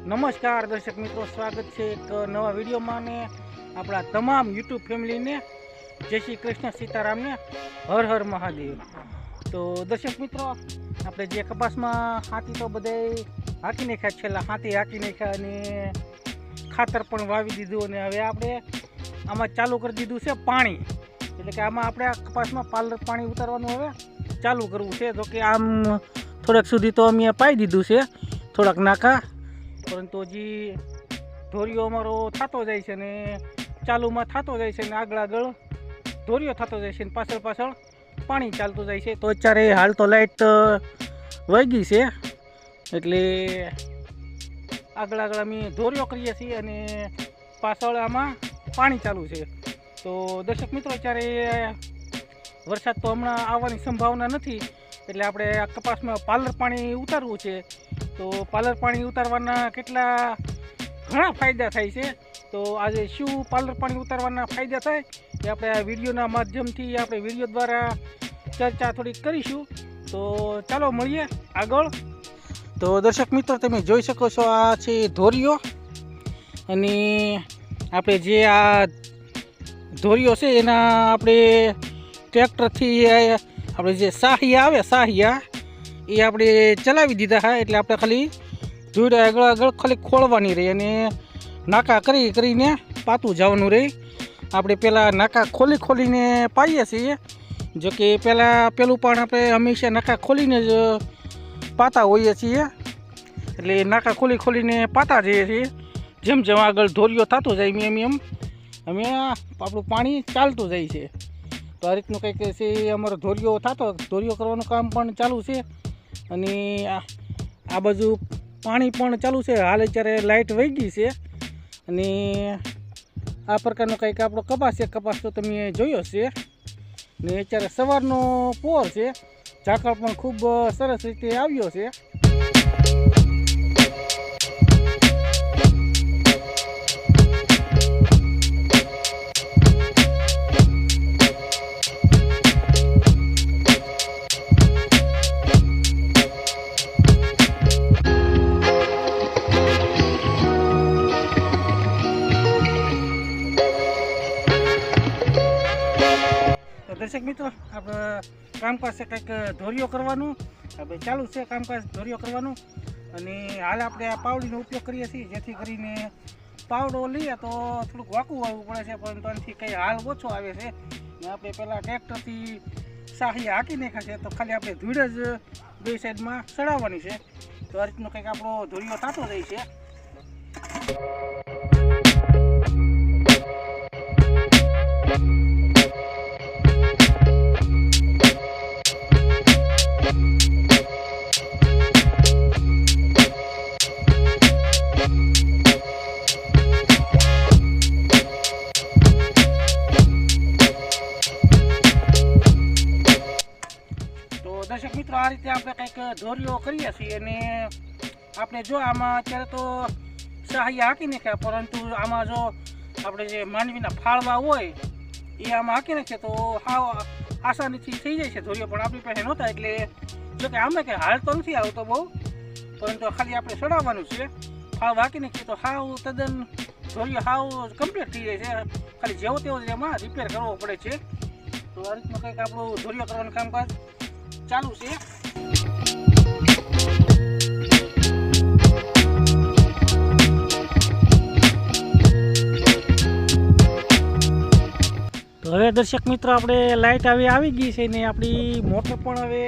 નમસ્કાર, દર્શક મિત્રો, સ્વાગત છે એક નવા વિડીયોમાં ને આપણા તમામ યુટ્યુબ ફેમિલીને, જય શ્રી કૃષ્ણ સીતારામને, હર હર મહાદેવ. તો દર્શક મિત્રો, આપણે જે કપાસમાં હાથી તો બધે હાકી નાખ્યા છેલ્લા હાથી હાકી નાખ્યા અને ખાતર પણ વાવી દીધું અને હવે આપણે આમાં ચાલુ કરી દીધું છે પાણી. એટલે કે આમાં આપણે કપાસમાં પાલર પાણી ઉતારવાનું હવે ચાલુ કરવું છે. તો કે આમ થોડાક સુધી તો અમે પાઈ દીધું છે. થોડાક નાકા પરંતુ હજી ધોરીઓ અમારો થતો જાય છે ને ચાલુમાં થતો જાય છે ને આગળ આગળ ધોરીઓ થતો જાય છે ને પાછળ પાછળ પાણી ચાલતું જાય છે. તો અત્યારે હાલ તો લાઇટ વહી છે. એટલે આગળ આગળ અમે ધોરીઓ કરીએ છીએ અને પાછળ આમાં પાણી ચાલુ છે. તો દર્શક મિત્રો, અત્યારે વરસાદ તો હમણાં આવવાની સંભાવના નથી. એટલે આપણે આ કપાસમાં પાલર પાણી ઉતારવું છે. તો પાલર પાણી ઉતારવાના કેટલા ઘણા ફાયદા થાય છે? તો આજે શું પાલર પાણી ઉતારવાના ફાયદા થાય? એ આપણે આ વિડીયોના માધ્યમથી આપણે વીડિયો દ્વારા ચર્ચા થોડીક કરીશું. તો ચાલો મળીએ આગળ. તો દર્શક મિત્રો, તમે જોઈ શકો છો આ છે ધોરીઓ. અને આપણે જે આ ધોરીઓ છે, એના આપણે ટ્રેક્ટરથી આપણે જે સાહિયા આવે, સાહિયા એ આપણે ચલાવી દીધા હા, એટલે આપણે ખાલી જોડે આગળ આગળ ખાલી ખોળવાની રહી અને નાકા કરી કરીને પાતું જવાનું રહી. આપણે પહેલાં નાકા ખોલી ખોલીને પાઈએ છીએ. જો કે પહેલાં પેલું પણ આપણે હંમેશા નાકા ખોલીને જ પાતા હોઈએ છીએ. એટલે નાકા ખોલી ખોલીને પાતા જઈએ છીએ. જેમ જેમ આગળ ધોરીઓ થતો જાય એમ એમ અમે આપણું પાણી ચાલતું જાય છે. તો આ રીતનું કંઈક છે, અમારો ધોરીઓ થતો ધોરીઓ કરવાનું કામ પણ ચાલુ છે. અને આ બાજુ પાણી પણ ચાલુ છે. હાલ અત્યારે લાઇટ વહી ગઈ છે. અને આ પ્રકારનો કંઈક આપણો કપાસ છે. કપાસ તો તમે જોયો છે. ને અત્યારે સવારનો પોર છે. ઝાકળ પણ ખૂબ સરસ રીતે આવ્યો છે. દર્શક મિત્રો? આપણે કામકાજ છે કંઈક ધોરીઓ કરવાનું. આપણે ચાલુ છે કામકાજ ધોરીઓ કરવાનું. અને હાલ આપણે આ પાવડીનો ઉપયોગ કરીએ છીએ, જેથી કરીને પાવડો લઈએ તો થોડુંક વાકું આવવું પડે છે પરંતુ તેનાથી કંઈ હાલ ઓછો આવે છે. ને આપણે પહેલાં ટ્રેક્ટરથી સાહી હાકી નાખ્યા છે, તો ખાલી આપણે ધૂળ જ બે સાઈડમાં ચડાવવાની છે. તો આ રીતનો કંઈક આપણો ધોરીઓ થતો જાય છે. ધોરીઓ કરીએ છીએ અને આપણે જો આમાં અત્યારે તો સહાય હાકી નાખ્યા પરંતુ આમાં જો આપણે જે માનવીના ફાળવા હોય, એ આમાં હાકી નાખીએ તો હાવ આસાનીથી થઈ જાય છે ધોરીઓ પણ આપણી પાસે નહોતા, એટલે જો કે આમે કંઈ હાલ તો નથી આવતો બહુ, પરંતુ ખાલી આપણે ચડાવવાનું છે. ફાળ હાકી નાખીએ તો હાવ તદ્દન ધોરીઓ હાવ કમ્પ્લીટ થઈ જાય છે. ખાલી જેવો તેવો જ એમાં રિપેર કરવો પડે છે. તો આ રીતનું કંઈક આપણું ધોરીઓ કરવાનું કામકાજ ચાલુ છે. હવે દર્શક મિત્રો, આપણે લાઇટ આવી આવી ગઈ છે ને આપણી મોટર પણ હવે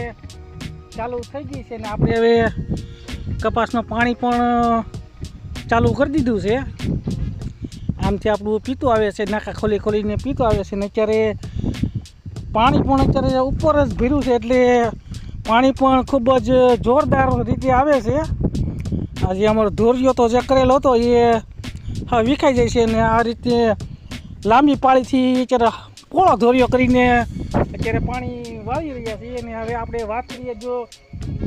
ચાલુ થઈ ગઈ છે ને આપણે હવે કપાસનું પાણી પણ ચાલુ કરી દીધું છે. આમથી આપણું પીતું આવે છે નાકા ખોલી ખોલીને પીતું આવે છે ને અત્યારે પાણી પણ અત્યારે ઉપર જ ભીરું છે એટલે પાણી પણ ખૂબ જ જોરદાર રીતે આવે છે. આજે અમારો ધોરિયો તો જે કરેલો હતો એ હા વિખાઈ જાય છે અને આ રીતે લાંબી પાળીથી અત્યારે પોળો ધોરિયો કરીને અત્યારે પાણી વાળી રહ્યા છીએ અને હવે આપણે વાત કરીએ જો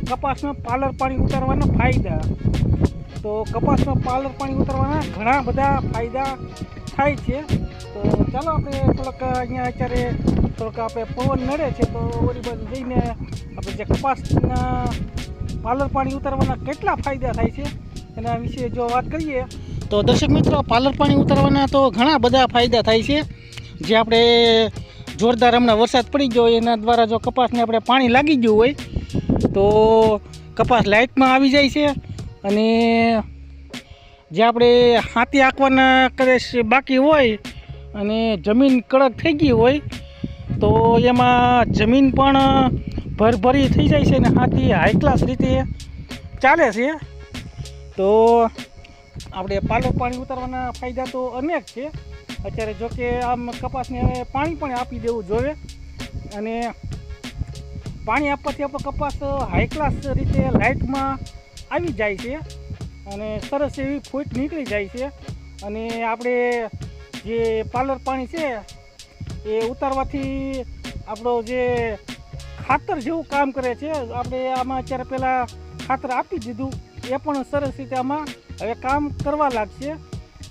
કપાસમાં પાલર પાણી ઉતારવાના ફાયદા. તો કપાસમાં પાલર પાણી ઉતારવાના ઘણા બધા ફાયદા થાય છે. તો ચાલો આપણે થોડોક અહીંયા અત્યારે થોડોક આપણે પવન નડે છે તો ઓરી બાજુ જઈને આપણે જે કપાસના પાલર પાણી ઉતારવાના કેટલા ફાયદા થાય છે એના વિશે જો વાત કરીએ તો દર્શક મિત્રો પાલર પાણી ઉતારવાના તો ઘણા બધા ફાયદા થાય છે. જે આપણે જોરદાર હમણાં વરસાદ પડી ગયો હોય, એના દ્વારા જો કપાસને આપણે પાણી લાગી ગયું હોય, તો કપાસ લાઇટમાં આવી જાય છે. અને જે આપણે હાથી આંકવાના કદાચ બાકી હોય અને જમીન કડક થઈ ગઈ હોય, તો એમાં જમીન પણ ભરભરી થઈ જાય છે અને હાથી હાઈ ક્લાસ રીતે ચાલે છે. તો આપણે પાલો પાણી ઉતારવાના ફાયદા તો અનેક છે. અત્યારે જો કે આમ કપાસને હવે પાણી પણ આપી દેવું જોઈએ. અને પાણી આપવાથી આપણો કપાસ હાઈ ક્લાસ રીતે લાઇટમાં આવી જાય છે અને સરસ એવી ફૂટ નીકળી જાય છે. અને આપણે જે પાર્લર પાણી છે એ ઉતારવાથી આપણો જે ખાતર જેવું કામ કરે છે, આપણે આમાં અત્યારે પહેલાં ખાતર આપી દીધું. એ પણ સરસ રીતે આમાં હવે કામ કરવા લાગશે.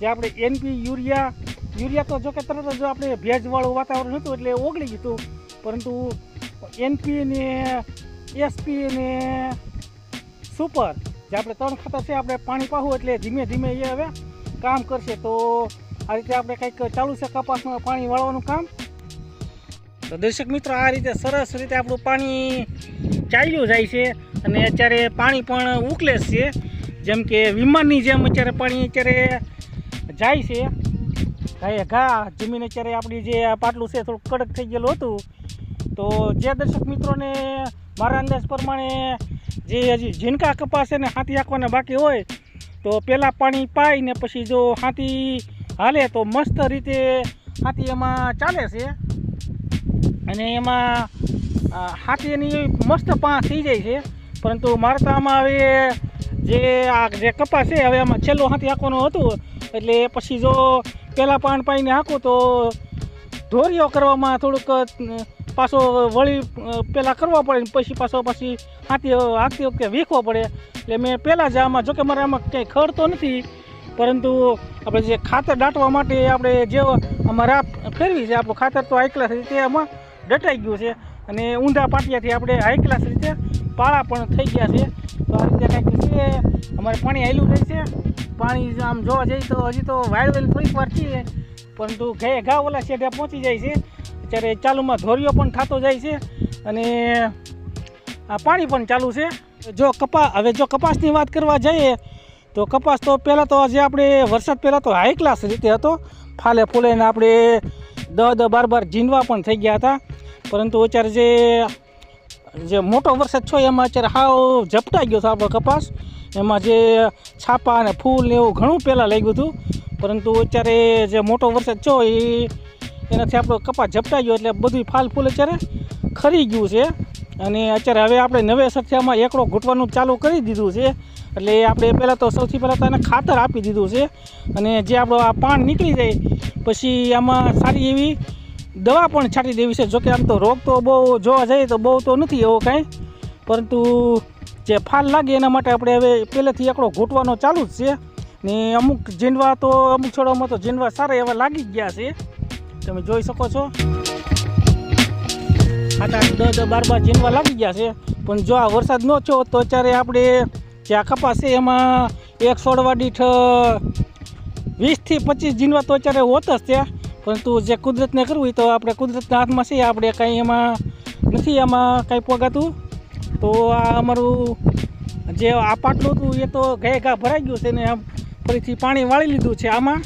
જે આપણે એનપી યુરિયા યુરિયા તો જો કે તરત જ આપણે ભેજવાળું વાતાવરણ હતું એટલે ઓગળી ગયું પરંતુ એનપી ને એસપી ને સુપર જે આપણે ત્રણ ખાતર છે, આપણે પાણી પાવું એટલે ધીમે ધીમે એ હવે કામ કરશે. તો આ રીતે આપણે કંઈક ચાલુ છે કપાસમાં પાણી વાળવાનું કામ. તો દર્શક મિત્રો, આ રીતે સરસ રીતે આપણું પાણી ચાલ્યું જાય છે અને અત્યારે પાણી પણ ઉકલે છે. જેમ કે વિમાનની જેમ અત્યારે પાણી અત્યારે જાય છે. ઘાએ ઘા, જમીન અત્યારે આપણી જે પાટલું છે થોડું કડક થઈ ગયેલું હતું. તો જે દર્શક મિત્રોને મારા અંદાજ પ્રમાણે જે હજી ઝીણકા કપાસ છે ને હાથી આંકવાના બાકી હોય, તો પહેલાં પાણી પાઈને પછી જો હાથી હાલે તો મસ્ત રીતે હાથી એમાં ચાલે છે. અને એમાં હાથી એની મસ્ત પા થઈ જાય છે. પરંતુ મારે તો આમાં હવે જે આ જે કપાસ છે, હવે આમાં છેલ્લો હાથી આંકવાનું હતું. એટલે પછી જો પહેલાં પાન પાઈને હાંકું તો ધોરીઓ કરવામાં થોડુંક પાછો વળી પહેલાં કરવો પડે પછી પાછો પછી હાથી હાંકતી વખતે વીખવો પડે. એટલે મેં પહેલાં જ આમાં, જોકે મારે આમાં કંઈ ખડ તો નથી, પરંતુ આપણે જે ખાતર દાટવા માટે આપણે જે આમાં રાપ ફેરવી છે, આપણું ખાતર તો હાઈ ક્લાસ રીતે આમાં દટાઈ ગયું છે. અને ઊંધા પાટિયાથી આપણે હાઈ ક્લાસ રીતે પાળા પણ થઈ ગયા છે. તો આ રીતે અમારે પાણી આવેલું રહે છે. પાણી આમ જોવા જઈએ તો હજી તો વાળવેલ થોડીક વાર છીએ પરંતુ ઘે ઘા ઓલા શેઢે પહોંચી જાય છે. અત્યારે ચાલુમાં ધોરીઓ પણ થતો જાય છે. અને આ પાણી પણ ચાલુ છે. જો કપા, હવે જો કપાસની વાત કરવા જઈએ, તો કપાસ તો પહેલાં તો જે આપણે વરસાદ પહેલાં તો હાઈ ક્લાસ રીતે હતો. ફાલે ફૂલે ને આપણે દહ દહ બાર બાર જીનવા પણ થઈ ગયા હતા. પરંતુ અત્યારે જે જે મોટો વરસાદ છો, એમાં અત્યારે હાવ ઝપટાઈ ગયો હતો આપણો કપાસ. એમાં જે છાપા અને ફૂલ ને એવું ઘણું પહેલાં લાગ્યું હતું. પરંતુ અત્યારે જે મોટો વરસાદ છો, એ એનાથી આપણો કપાસ ઝપટાઈ ગયો એટલે બધું ફાલ ફૂલ અત્યારે ખરી ગયું છે. અને અત્યારે હવે આપણે નવેસરથી આમાં એકડો ઘૂંટવાનું ચાલુ કરી દીધું છે. એટલે આપણે પહેલાં તો સૌથી પહેલાં તો એને ખાતર આપી દીધું છે. અને જે આપણો આ પાન નીકળી જાય, પછી આમાં સારી એવી દવા પણ છાંટી દેવી છે. જોકે આમ તો રોગ તો બહુ જોવા જઈએ તો બહુ તો નથી એવો કાંઈ. પરંતુ જે ફાલ લાગે એના માટે આપણે હવે પહેલેથી એકડો ઘૂંટવાનો ચાલુ જ છે. ને અમુક જીંડવા તો અમુક છોડવામાં તો જીંડવા સારા એવા લાગી ગયા છે. તમે જોઈ શકો છો. આઠ આઠ દસ બાર બાર જીંડવા લાગી ગયા છે. પણ જો આ વરસાદ ન થયો તો અત્યારે આપણે જે આ કપાસ છે એમાં એક છોડવા દીઠ વીસથી પચીસ જીંડવા તો અત્યારે હોત જ છે પરંતુ જે કુદરતને કરવું હોય તો આપણે કુદરતના હાથમાં છે, આપણે કાંઈ એમાં નથી એમાં કાંઈ પોગાતું. તો આ અમારું જે આ પાટલું હતું, એ તો ઘે ઘા ભરાઈ ગયું છે ને આમ ફરીથી પાણી વાળી લીધું છે આમાં.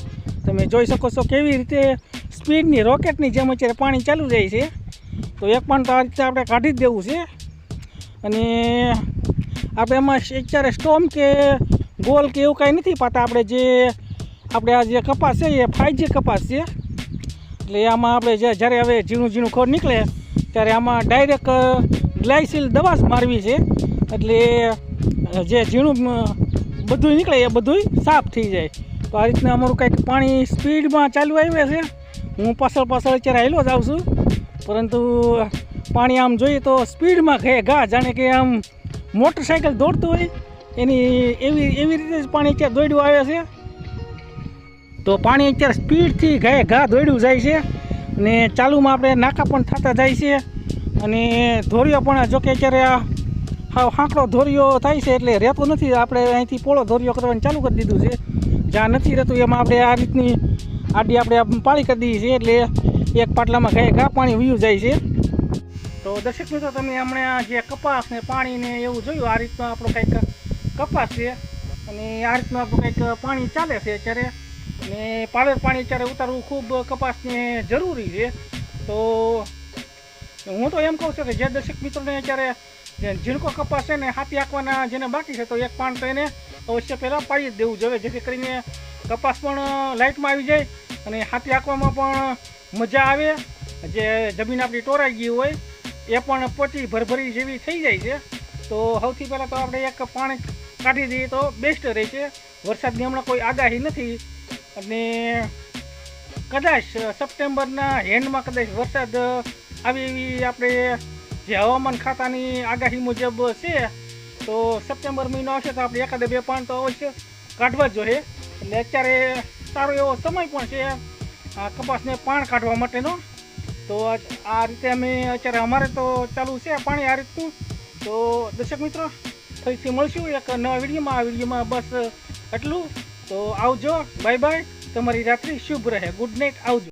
તમે જોઈ શકો છો કેવી રીતે સ્પીડની, રોકેટની જેમ અત્યારે પાણી ચાલુ જાય છે. તો એક પણ તો આ રીતે આપણે કાઢી જ દેવું છે. અને આપણે એમાં અત્યારે સ્ટોમ કે ગોલ કે એવું કાંઈ નથી પાતા. આપણે જે, આપણે આ જે કપાસ છે, એ ફાઈજી કપાસ છે. એટલે આમાં આપણે જ્યારે હવે ઝીણું ઝીણું ખોડ નીકળે, ત્યારે આમાં ડાયરેક્ટ ગ્લાયસિલ દવા જ મારવી છે. એટલે જે ઝીણું બધું નીકળે એ બધું સાફ થઈ જાય. તો આ રીતના અમારું કંઈક પાણી સ્પીડમાં ચાલુ આવે છે. હું પાછળ પાછળ અત્યારે આવેલો જ આવું છું. પરંતુ પાણી આમ જોઈએ તો સ્પીડમાં ઘે ઘા, જાણે કે આમ મોટરસાઇકલ દોડતું હોય. એની એવી એવી રીતે જ પાણી અત્યારે દોડ્યું આવે છે. તો પાણી અત્યારે સ્પીડથી ઘાય ઘા દોડ્યું જાય છે અને ચાલુમાં આપણે નાકા પણ થતા જાય છે અને ધોરીઓ પણ જોકે અત્યારે હાવ હાંકડો ધોરીઓ થાય છે એટલે રહેતો નથી. આપણે અહીંથી પોળો ધોરિયો કરવાનું ચાલુ કરી દીધું છે. જ્યાં નથી રહેતું એમાં આપણે આ રીતની આડી આપણે પાળી કરી દઈએ છીએ એટલે એક પાટલામાં ઘાય ઘા પાણી વયું જાય છે. તો દર્શક મિત્રો, તમે હમણાં જે કપાસ ને પાણી ને એવું જોયું, આ રીતનો આપણો કંઈક કપાસ છે અને આ રીતનું આપણું કંઈક પાણી ચાલે છે અત્યારે. ને પાલર પાણી અત્યારે ઉતારવું ખૂબ કપાસને જરૂરી છે. તો હું તો એમ કહું છું કે જે દર્શક મિત્રોને અત્યારે ઝીણકો કપાસ છે ને હાથી આંકવાના જેને બાકી છે, તો એક પાન તો એને અવશ્ય પહેલાં પાડી જ દેવું જોઈએ, જેથી કરીને કપાસ પણ લાઇટમાં આવી જાય અને હાથી આંકવામાં પણ મજા આવે. જે જમીન આપણી ટોરાઈ ગઈ હોય, એ પણ પોચી ભરભરી જેવી થઈ જાય છે. તો સૌથી પહેલાં તો આપણે એક પાણી કાઢી દઈએ તો બેસ્ટ રહે છે વરસાદની હમણાં કોઈ આગાહી નથી. અને કદાચ સપ્ટેમ્બરના હેન્ડમાં કદાચ વરસાદ આવી એવી આપણે જે હવામાન ખાતાની આગાહી મુજબ છે, તો સપ્ટેમ્બર મહિનો આવશે તો આપણે એકાદ બે પાન તો અવશ્ય કાઢવા જ જોઈએ. એટલે અત્યારે સારો એવો સમય પણ છે, આ કપાસને પાણ કાઢવા માટેનો. તો આ રીતે અમે અત્યારે અમારે તો ચાલુ છે પાણી આ રીતનું. તો દર્શક મિત્રો, ફરીથી મળશું એક નવા વિડીયોમાં. આ વિડીયોમાં બસ એટલું. તો આવજો. બાય બાય તમારી રાત્રિ શુભ રહે. ગુડ નાઇટ આવજો.